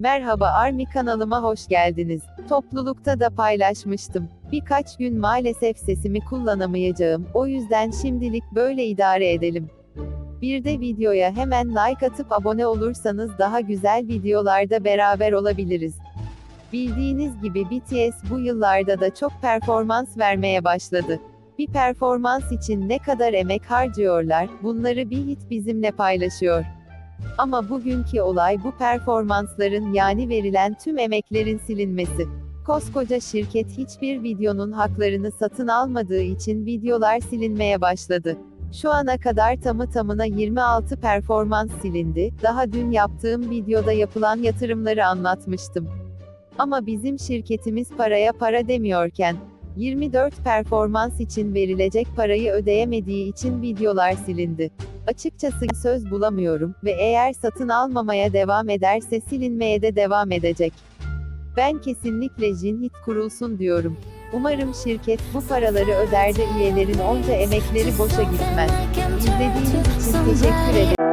Merhaba Army kanalıma hoş geldiniz. Toplulukta da paylaşmıştım. Birkaç gün maalesef sesimi kullanamayacağım. O yüzden şimdilik böyle idare edelim. Bir de videoya hemen like atıp abone olursanız daha güzel videolarda beraber olabiliriz. Bildiğiniz gibi BTS bu yıllarda da çok performans vermeye başladı. Bir performans için ne kadar emek harcıyorlar, bunları bir hit bizimle paylaşıyor. Ama bugünkü olay bu performansların yani verilen tüm emeklerin silinmesi. Koskoca şirket hiçbir videonun haklarını satın almadığı için videolar silinmeye başladı. Şu ana kadar tamı tamına 26 performans silindi. Daha dün yaptığım videoda yapılan yatırımları anlatmıştım. Ama bizim şirketimiz paraya para demiyorken, 24 performans için verilecek parayı ödeyemediği için videolar silindi. Açıkçası söz bulamıyorum ve eğer satın almamaya devam ederse silinmeye de devam edecek. Ben kesinlikle Jinhit kurulsun diyorum. Umarım şirket bu paraları öder de üyelerin onca emekleri boşa gitmez. İzlediğiniz için teşekkür ederim.